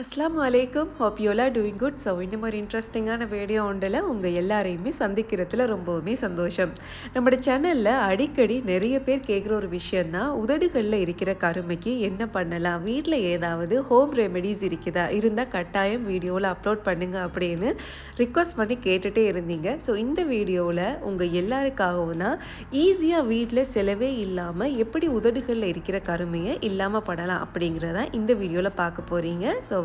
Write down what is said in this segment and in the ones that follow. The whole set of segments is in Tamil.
அஸ்லாம் அலைக்கும். Hope you all doing good so இன்னும் ஒரு இன்ட்ரெஸ்டிங்கான வீடியோ ஒன்றில் உங்கள் எல்லாரையுமே சந்திக்கிறதுல ரொம்பவுமே சந்தோஷம். நம்மளோட சேனலில் அடிக்கடி நிறைய பேர் கேட்குற ஒரு விஷயந்தான் உதடுகளில் இருக்கிற கருமைக்கு என்ன பண்ணலாம்? வீட்டில் ஏதாவது ஹோம் ரெமெடிஸ் இருக்குதா? இருந்தால் கட்டாயம் வீடியோவில் அப்லோட் பண்ணுங்கள் அப்படின்னு ரிக்வஸ்ட் பண்ணி கேட்டுகிட்டே இருந்தீங்க. ஸோ இந்த வீடியோவில் உங்கள் எல்லாருக்காகவும் தான் ஈஸியாக வீட்டில் செலவே இல்லாமல் எப்படி உதடுகளில் இருக்கிற கருமையை இல்லாமல் பண்ணலாம் அப்படிங்கிறதான் இந்த வீடியோவில் பார்க்க போகிறீங்க ஸோ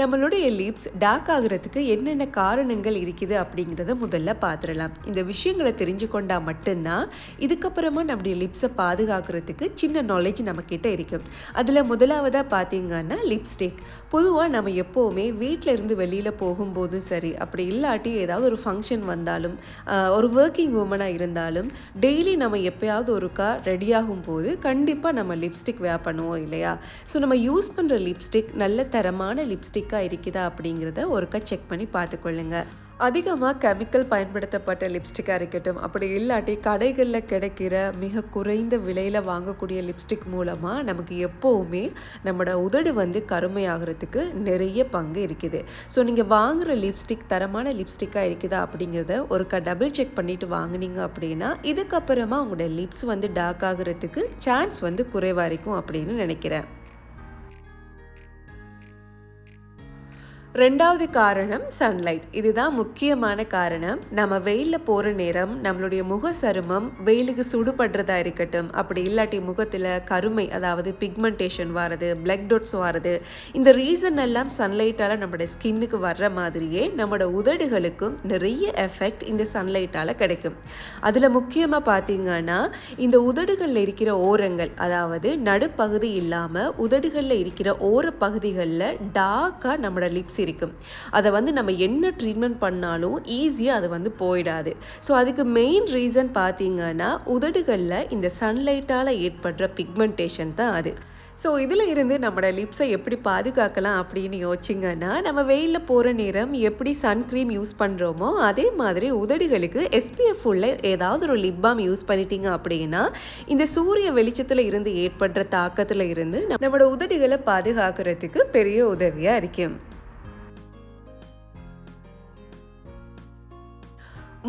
நம்மளுடைய லிப்ஸ் டார்க் ஆகுறதுக்கு என்னென்ன காரணங்கள் இருக்குது அப்படிங்கிறத முதல்ல பார்த்துடலாம். இந்த விஷயங்களை தெரிஞ்சு கொண்டா மட்டும்தான் இதுக்கப்புறமா நம்முடைய லிப்ஸை பாதுகாக்கிறதுக்கு சின்ன நாலேஜ் நம்மக்கிட்ட இருக்கும் அதில் முதலாவதாக பார்த்தீங்கன்னா லிப்ஸ்டிக் பொதுவாக நம்ம எப்போவுமே வீட்டில் இருந்து வெளியில் போகும்போதும் சரி அப்படி இல்லாட்டி ஏதாவது ஒரு ஃபங்க்ஷன் வந்தாலும் ஒரு ஒர்க்கிங் உமனாக இருந்தாலும் டெய்லி நம்ம எப்பயாவது ஒருக்கா ரெடி ஆகும்போது கண்டிப்பாக நம்ம லிப்ஸ்டிக் வேர் பண்ணுவோம் இல்லையா? ஸோ நம்ம யூஸ் பண்ணுற லிப்ஸ்டிக் நல்ல தரமான லிப்ஸ்டிக் லிப்ஸ்டிக்காக இருக்குதா அப்படிங்கிறத ஒருக்கா செக் பண்ணி பார்த்துக்கொள்ளுங்க. அதிகமாக கெமிக்கல் பயன்படுத்தப்பட்ட லிப்ஸ்டிக்காக இருக்கட்டும் அப்படி இல்லாட்டி கடைகளில் கிடைக்கிற மிக குறைந்த விலையில் வாங்கக்கூடிய லிப்ஸ்டிக் மூலமாக நமக்கு எப்போவுமே நம்மளோட உதடு வந்து கருமையாகிறதுக்கு நிறைய பங்கு இருக்குது. ஸோ நீங்கள் வாங்குகிற லிப்ஸ்டிக் தரமான லிப்ஸ்டிக்காக இருக்குதா அப்படிங்கிறத ஒருக்கா டபுள் செக் பண்ணிவிட்டு வாங்குனீங்க அப்படின்னா இதுக்கப்புறமா உங்களோட லிப்ஸ் வந்து டார்க் ஆகிறதுக்கு சான்ஸ் வந்து குறைவாக இருக்கும் அப்படின்னு நினைக்கிறேன். ரெண்டாவது காரணம் சன்லைட் இதுதான் முக்கியமான காரணம். நம்ம வெயிலில் போகிற நேரம் நம்மளுடைய முக சருமம் வெயிலுக்கு சுடுபடுறதா இருக்கட்டும். அப்படி இல்லாட்டி முகத்தில் கருமை அதாவது பிக்மெண்டேஷன் வாரது பிளக் டொட்ஸ் வாரது இந்த ரீசன் எல்லாம் சன்லைட்டால் நம்மளோட ஸ்கின்னுக்கு வர்ற மாதிரியே நம்மளோட உதடுகளுக்கும் நிறைய எஃபெக்ட் இந்த சன்லைட்டால் கிடைக்கும். அதில் முக்கியமாக பார்த்தீங்கன்னா இந்த உதடுகளில் இருக்கிற ஓரங்கள் அதாவது நடுப்பகுதி இல்லாமல் உதடுகளில் இருக்கிற ஓர பகுதிகளில் டார்க்காக நம்மளோட லிப்ஸ் இருக்கும். அதை வந்து நம்ம என்ன ட்ரீட்மெண்ட் பண்ணாலும் ஈஸியாக அது வந்து போயிடாது. ஸோ அதுக்கு மெயின் ரீசன் பார்த்தீங்கன்னா உதடுகளில் இந்த சன்லைட்டால் ஏற்படுற பிக்மெண்டேஷன் தான் அது. ஸோ இதில் இருந்து நம்மளோட லிப்ஸை எப்படி பாதுகாக்கலாம் அப்படின்னு யோசிச்சிங்கன்னா நம்ம வெயிலில் போகிற நேரம் எப்படி சன்க்ரீம் யூஸ் பண்ணுறோமோ அதே மாதிரி உதடுகளுக்கு எஸ்பிஎஃப் உள்ள ஏதாவது ஒரு லிப் பாம் யூஸ் பண்ணிட்டீங்க அப்படின்னா இந்த சூரிய வெளிச்சத்தில் இருந்து ஏற்படுற தாக்கத்தில் இருந்து நம்மளோட உதடுகளை பாதுகாக்கிறதுக்கு பெரிய உதவியாக இருக்கும்.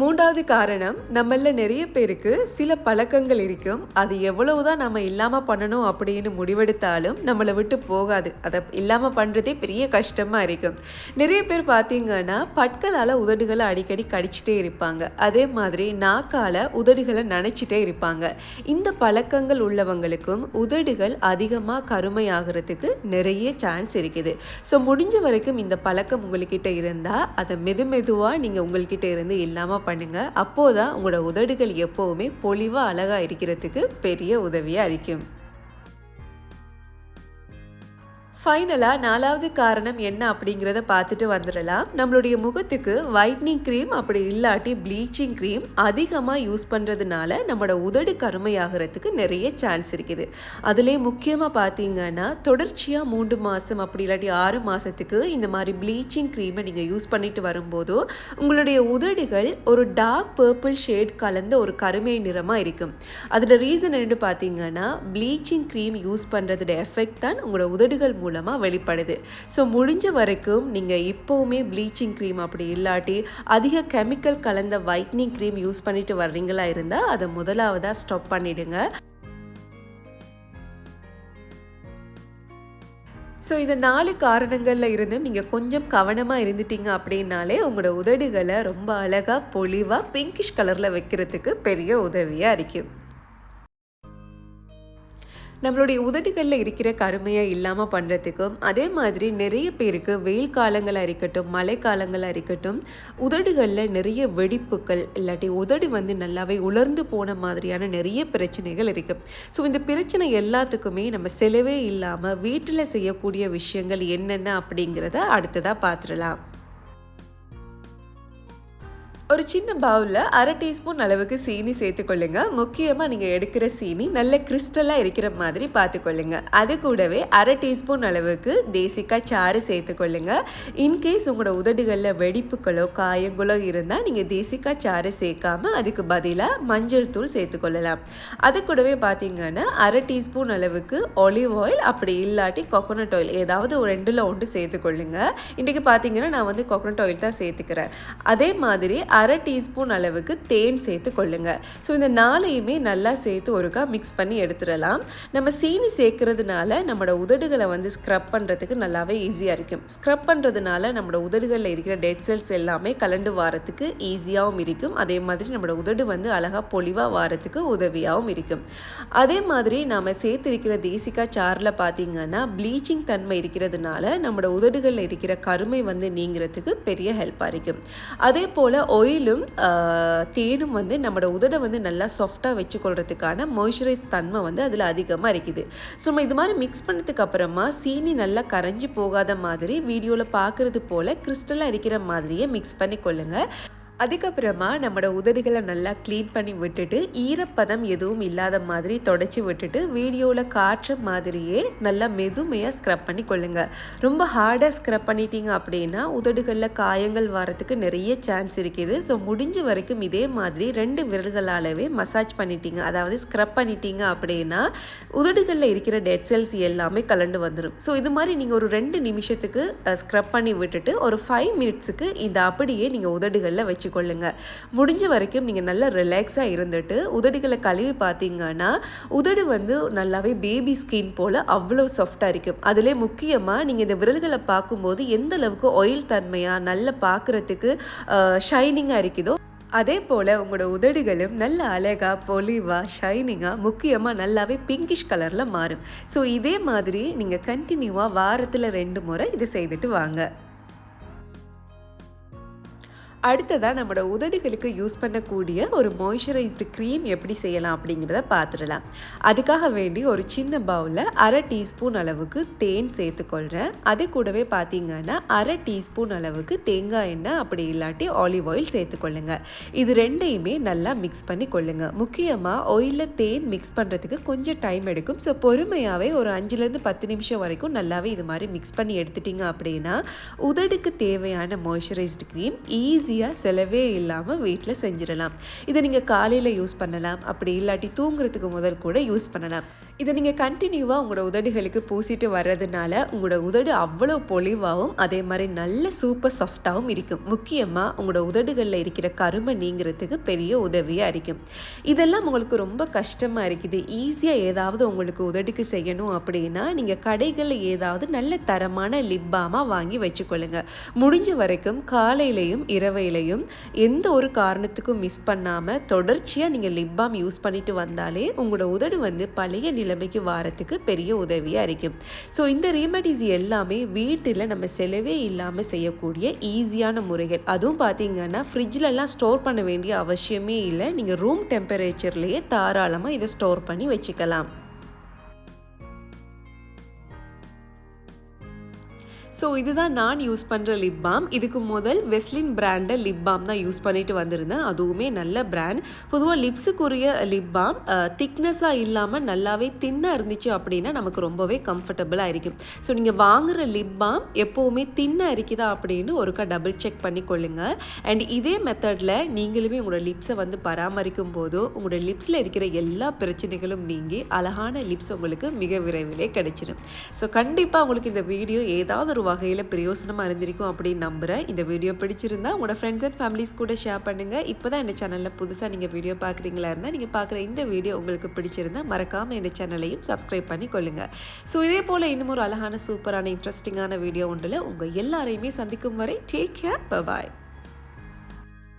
மூன்றாவது காரணம் நம்மள நிறைய பேருக்கு சில பழக்கங்கள் இருக்கும். அது எவ்வளவுதான் நம்ம இல்லாமல் பண்ணணும் அப்படின்னு முடிவெடுத்தாலும் நம்மளை விட்டு போகாது. அதை இல்லாமல் பண்ணுறதே பெரிய கஷ்டமாக இருக்கும். நிறைய பேர் பார்த்தீங்கன்னா பற்களால் உதடுகளை அடிக்கடி கடிச்சிட்டே இருப்பாங்க. அதே மாதிரி நாக்கால் உதடுகளை நினச்சிட்டே இருப்பாங்க. இந்த பழக்கங்கள் உள்ளவங்களுக்கும் உதடுகள் அதிகமாக கருமையாகிறதுக்கு நிறைய சான்ஸ் இருக்குது. ஸோ முடிஞ்ச வரைக்கும் இந்த பழக்கம் உங்கள்கிட்ட இருந்தால் அதை மெது மெதுவாக நீங்கள் உங்கள்கிட்ட இருந்து இல்லாமல் பண்ணுங்க. அப்போதான் உங்களோட உதடுகள் எப்போவுமே பொலிவாக அழகாக இருக்கிறதுக்கு பெரிய உதவியாக இருக்கும். ஃபைனலாக நாலாவது காரணம் என்ன அப்படிங்கிறத பார்த்துட்டு வந்துடலாம். நம்மளுடைய முகத்துக்கு ஒயிட்னிங் க்ரீம் அப்படி இல்லாட்டி ப்ளீச்சிங் க்ரீம் அதிகமாக யூஸ் பண்ணுறதுனால நம்மளோட உதடு கருமையாகிறதுக்கு நிறைய சான்ஸ் இருக்குது. அதிலே முக்கியமாக பார்த்தீங்கன்னா தொடர்ச்சியாக மூன்று மாதம் அப்படி இல்லாட்டி ஆறு மாதத்துக்கு இந்த மாதிரி ப்ளீச்சிங் க்ரீமை நீங்கள் யூஸ் பண்ணிட்டு வரும்போதோ உங்களுடைய உதடுகள் ஒரு டார்க் பர்பிள் ஷேட் கலந்த ஒரு கருமை நிறமாக இருக்கும். அதோட ரீசன் என்னென்னு பார்த்தீங்கன்னா ப்ளீச்சிங் க்ரீம் யூஸ் பண்ணுறதோட எஃபெக்ட் தான் உங்களோட உதடுகள் மூலம் மூலமாக வெளிப்படுது. ஸோ முடிஞ்ச வரைக்கும் நீங்கள் இப்போவுமே ப்ளீச்சிங் க்ரீம் அப்படி இல்லாட்டி அதிக கெமிக்கல் கலந்த ஒயிட்னிங் க்ரீம் யூஸ் பண்ணிட்டு வர்றீங்களா இருந்தால் அதை முதலாவதாக ஸ்டாப் பண்ணிடுங்க. ஸோ இந்த நாலு காரணங்களில் இருந்து நீங்கள் கொஞ்சம் கவனமாக இருந்துட்டீங்க அப்படின்னாலே உங்களோட உதடுகளை ரொம்ப அழகாக பொலிவாக பிங்கிஷ் கலரில் வைக்கிறதுக்கு பெரிய உதவியாக இருக்கும். நம்மளுடைய உதடுகளில் இருக்கிற கருமையை இல்லாமல் பண்ணுறதுக்கும் அதே மாதிரி நிறைய பேருக்கு வெயில் காலங்களாக இருக்கட்டும் மழை காலங்களாக இருக்கட்டும் உதடுகளில் நிறைய வெடிப்புகள் இல்லாட்டி உதடு வந்து நல்லாவே உலர்ந்து போன மாதிரியான நிறைய பிரச்சனைகள் இருக்குது ஸோ இந்த பிரச்சனை எல்லாத்துக்குமே நம்ம செலவே இல்லாமல் வீட்டில் செய்யக்கூடிய விஷயங்கள் என்னென்ன அப்படிங்கிறத அடுத்ததாக பார்த்துடலாம் ஒரு சின்ன பவுலில் அரை டீஸ்பூன் அளவுக்கு சீனி சேர்த்துக்கொள்ளுங்க முக்கியமாக நீங்கள் எடுக்கிற சீனி நல்ல கிறிஸ்டலாக இருக்கிற மாதிரி பார்த்துக்கொள்ளுங்க அது கூடவே அரை டீஸ்பூன் அளவுக்கு தேசிக்காய் சாறு சேர்த்துக்கொள்ளுங்க இன்கேஸ் உங்களோட உதடுகளில் வெடிப்புகளோ காயங்களோ இருந்தால் நீங்கள் தேசிக்காய் சாறு சேர்க்காம அதுக்கு பதிலாக மஞ்சள் தூள் சேர்த்துக்கொள்ளலாம் அது கூடவே பார்த்தீங்கன்னா அரை டீஸ்பூன் அளவுக்கு ஒலிவ் ஆயில் அப்படி இல்லாட்டி கொக்கோனட் ஆயில் ஏதாவது ஒரு ரெண்டில் ஒன்று சேர்த்துக்கொள்ளுங்க இன்றைக்கி பார்த்தீங்கன்னா நான் வந்து கொக்கோனட் ஆயில் தான் சேர்த்துக்கிறேன். அதே மாதிரி அரை டீஸ்பூன் அளவுக்கு தேன் சேர்த்து கொள்ளுங்க. ஸோ இந்த நாளையுமே நல்லா சேர்த்து ஒருக்கா மிக்ஸ் பண்ணி எடுத்துடலாம். நம்ம சீனி சேர்க்கறதுனால நம்மளோட உதடுகளை வந்து ஸ்க்ரப் பண்ணுறதுக்கு நல்லாவே ஈஸியாக இருக்கும். ஸ்க்ரப் பண்ணுறதுனால நம்மளோட உதடுகளில் இருக்கிற டெட் செல்ஸ் எல்லாமே கலண்டு வாரத்துக்கு ஈஸியாகவும் இருக்கும். அதே மாதிரி நம்மளோட உதடு வந்து அழகாக பொலிவாக வாரத்துக்கு உதவியாகவும் இருக்கும். அதே மாதிரி நாம் சேர்த்திருக்கிற தேசிக்கா சாரில் பார்த்தீங்கன்னா ப்ளீச்சிங் தன்மை இருக்கிறதுனால நம்மளோட உதடுகளில் இருக்கிற கருமை வந்து நீங்கிறதுக்கு பெரிய ஹெல்ப்பாக இருக்கும். அதே போல் ஆயிலும் தேனும் வந்து நம்மளோட உதடை வந்து நல்லா சாஃப்டாக வச்சுக்கொள்கிறதுக்கான மாய்ஸ்சரைஸ் தன்மை வந்து அதில் அதிகமாக இருக்குது. ஸோ நம்ம இது மாதிரி மிக்ஸ் பண்ணதுக்கு அப்புறமா சீனி நல்லா கரைஞ்சி போகாத மாதிரி வீடியோவில் பார்க்குறது போல் கிறிஸ்டலாக இருக்கிற மாதிரியே மிக்ஸ் பண்ணி கொள்ளுங்கள் அதுக்கப்புறமா நம்மளோட உதடுகளை நல்லா க்ளீன் பண்ணி விட்டுட்டு ஈரப்பதம் எதுவும் இல்லாத மாதிரி தொடச்சி விட்டுட்டு வீடியோவில் காட்டுற மாதிரியே நல்லா மெதுமையாக ஸ்க்ரப் பண்ணி கொள்ளுங்க. ரொம்ப ஹார்டாக ஸ்க்ரப் பண்ணிட்டீங்க அப்படின்னா உதடுகளில் காயங்கள் வரத்துக்கு நிறைய சான்ஸ் இருக்குது. ஸோ முடிஞ்ச வரைக்கும் இதே மாதிரி ரெண்டு விரல்களாலவே மசாஜ் பண்ணிட்டீங்க. அதாவது ஸ்க்ரப் பண்ணிட்டீங்க அப்படின்னா உதடுகளில் இருக்கிற டெட் செல்ஸ் எல்லாமே கலண்டு வந்துடும் ஸோ இது மாதிரி நீங்கள் ஒரு ரெண்டு நிமிஷத்துக்கு ஸ்க்ரப் பண்ணி விட்டுட்டு ஒரு ஃபைவ் மினிட்ஸுக்கு இந்த அப்படியே நீங்கள் உதடுகளில் வச்சு வச்சுக்கொள்ளுங்க. முடிஞ்ச வரைக்கும் நீங்கள் நல்லா ரிலாக்ஸாக இருந்துட்டு உதடுகளை கழுவி பார்த்தீங்கன்னா உதடு வந்து நல்லாவே பேபி ஸ்கின் போல் அவ்வளோ சாஃப்டாக இருக்கும். அதிலே முக்கியமாக நீங்கள் இந்த விரல்களை பார்க்கும்போது எந்த அளவுக்கு ஆயில் தன்மையாக நல்லா பார்க்குறதுக்கு ஷைனிங்காக இருக்குதோ அதே போல் உங்களோட உதடுகளும் நல்ல அழகாக பொலிவாக ஷைனிங்காக முக்கியமாக நல்லாவே பிங்கிஷ் கலரில் மாறும். ஸோ இதே மாதிரி நீங்கள் கண்டினியூவாக வாரத்தில் ரெண்டு முறை இதை செய்துட்டு வாங்க. அடுத்ததாக நம்மளோட உதடுகளுக்கு யூஸ் பண்ணக்கூடிய ஒரு மாய்ஸ்சரைஸ்டு க்ரீம் எப்படி செய்யலாம் அப்படிங்கிறத பார்த்துடலாம் அதுக்காக வேண்டி ஒரு சின்ன பவுலில் அரை டீஸ்பூன் அளவுக்கு தேன் சேர்த்துக்கொள்கிறேன் அது கூடவே பார்த்தீங்கன்னா அரை டீஸ்பூன் அளவுக்கு தேங்காய் எண்ணெய் அப்படி இல்லாட்டி ஆலிவ் ஆயில் சேர்த்துக்கொள்ளுங்க. இது ரெண்டையுமே நல்லா மிக்ஸ் பண்ணி கொள்ளுங்கள் முக்கியமாக ஆயிலில் தேன் மிக்ஸ் பண்ணுறதுக்கு கொஞ்சம் டைம் எடுக்கும். ஸோ பொறுமையாகவே ஒரு அஞ்சுலேருந்து பத்து நிமிஷம் வரைக்கும் நல்லாவே இது மாதிரி மிக்ஸ் பண்ணி எடுத்துட்டிங்க அப்படின்னா உதடுக்கு தேவையான மாய்ஸ்சரைஸ்டு க்ரீம் ஈஸி ஈஸியாக செலவே இல்லாமல் வீட்டில் செஞ்சிடலாம். இதை நீங்கள் காலையில் யூஸ் பண்ணலாம். அப்படி இல்லாட்டி தூங்குறதுக்கு முதல் கூட யூஸ் பண்ணலாம். இதை நீங்கள் கண்டினியூவாக உங்களோட உதடுகளுக்கு பூசிட்டு வர்றதுனால உங்களோட உதடு அவ்வளோ பொலிவாகவும் அதே மாதிரி நல்ல சூப்பர் சாஃப்டாகவும் இருக்கும். முக்கியமாக உங்களோட உதடுகளில் இருக்கிற கருமை நீங்கிறதுக்கு பெரிய உதவியாக இருக்கும். இதெல்லாம் உங்களுக்கு ரொம்ப கஷ்டமாக இருக்குது. ஈஸியாக ஏதாவது உங்களுக்கு உதடுக்கு செய்யணும் அப்படின்னா நீங்கள் கடைகளில் ஏதாவது நல்ல தரமான லிப் பாமாக வாங்கி வச்சுக்கொள்ளுங்க. முடிஞ்ச வரைக்கும் காலையிலையும் இரவையிலையும் எந்த ஒரு காரணத்துக்கும் மிஸ் பண்ணாமல் தொடர்ச்சியாக நீங்கள் லிப் பாம் யூஸ் பண்ணிட்டு வந்தாலே உங்களோட உதடு வந்து பழைய நிலைமைக்கு வாரத்துக்கு பெரிய உதவியாக இருக்கும். ஸோ இந்த ரெமடிஸ் எல்லாமே வீட்டில் நம்ம செலவே இல்லாமல் செய்யக்கூடிய ஈஸியான முறைகள். அதுவும் பார்த்தீங்கன்னா ஃப்ரிட்ஜிலலாம் ஸ்டோர் பண்ண வேண்டிய அவசியமே இல்லை. நீங்கள் ரூம் டெம்பரேச்சர்லேயே தாராளமாக இதை ஸ்டோர் பண்ணி வச்சுக்கலாம். ஸோ இதுதான் நான் யூஸ் பண்ணுற லிப் பாம் இதுக்கு முதல் வெஸ்லின் பிராண்டை லிப் பாம் தான் யூஸ் பண்ணிட்டு வந்திருந்தேன். அதுவுமே நல்ல பிராண்ட் பொதுவாக லிப்ஸுக்குரிய லிப் பாம் திக்னஸாக இல்லாமல் நல்லாவே தின்னாக இருந்துச்சு அப்படின்னா நமக்கு ரொம்பவே கம்ஃபர்டபுளாக இருக்கும். ஸோ நீங்கள் வாங்குகிற லிப் பாம் எப்போவுமே தின்னாக இருக்குதா அப்படின்னு ஒருக்கா டபுள் செக் பண்ணி கொள்ளுங்கள் அண்ட் இதே மெத்தடில் நீங்களுமே உங்களோட லிப்ஸை வந்து பராமரிக்கும் போதோ உங்களோட லிப்ஸில் இருக்கிற எல்லா பிரச்சனைகளும் நீங்கி அழகான லிப்ஸ் உங்களுக்கு மிக விரைவிலே கிடைச்சிடும் ஸோ கண்டிப்பாக உங்களுக்கு இந்த வீடியோ ஏதாவது ஒரு வகையில் பிரயோசனமாக இருந்திருக்கும் அப்படின்னு நம்புகிறேன் இந்த வீடியோ பிடிச்சிருந்தா உங்களோட ஃப்ரெண்ட்ஸ் அண்ட் ஃபேமிலிஸ் கூட ஷேர் பண்ணுங்கள் இப்போ தான் இந்த சேனலில் புதுசாக நீங்கள் வீடியோ பார்க்குறீங்களா இருந்தால் நீங்கள் பார்க்குற இந்த வீடியோ உங்களுக்கு பிடிச்சிருந்தா மறக்காமல் இந்த சேனலையும் சப்ஸ்கிரைப் பண்ணி கொள்ளுங்கள் ஸோ இதே போல் இன்னும் ஒரு அழகான சூப்பரான இன்ட்ரெஸ்டிங்கான வீடியோ ஒன்றில் உங்கள் எல்லாரையுமே சந்திக்கும் வரை டேக் கேர் பாய்